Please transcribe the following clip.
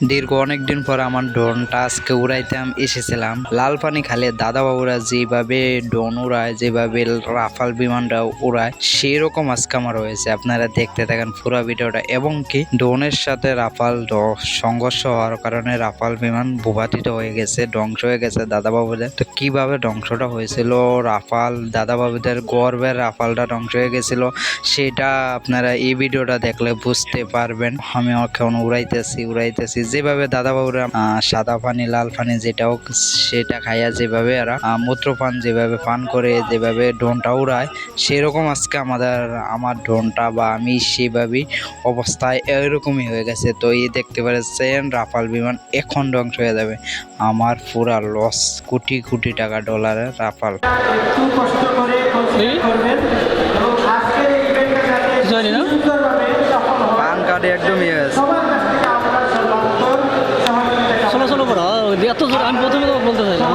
দীর্ঘ অনেকদিন পর আমার ড্রোনটা আজকে উড়াইতাম, এসেছিলাম। লাল পানি খালে দাদা বাবুরা যেভাবে ড্রোন উড়ায়, যেভাবে রাফাল বিমানটা উড়ায় সেই রকম আজকে আমার হয়েছে। আপনারা দেখতে থাকেন পুরো ভিডিওটা। এবং কি, ড্রোনের সাথে রাফাল সংঘর্ষ হওয়ার কারণে রাফাল বিমান ভূপাতিত হয়ে গেছে, ধ্বংস হয়ে গেছে দাদা বাবুদের তো কীভাবে ধ্বংসটা হয়েছিল? রাফাল দাদা বাবুদের গর্বের রাফালটা ধ্বংস হয়ে গেছিল, সেটা আপনারা এই ভিডিওটা দেখলে বুঝতে পারবেন। আমি এখন উড়াইতেছি উড়াইতেছি যেভাবে দাদা বাবুরা সাদা পানি লাল পানি যেটা হোক সেটা খাইয়া যেভাবে এরা আহ, মূত্রপান যেভাবে পান করে যেভাবে ড্রোনটা উড়ায় সেরকম আজকে আমাদের আমার ড্রোনটা বা আমি সেভাবেই অবস্থায় এরকমই হয়ে গেছে। তো এই দেখতে পাচ্ছেন রাফাল বিমান এখন ধ্বংস হয়ে যাবে। আমার পুরা লস কোটি কোটি টাকা ডলারের রাফাল। কষ্ট করে করবেন। এবং আজকের এই জানি না। এত জোর আমি প্রথমে তো বলতে চাইলাম।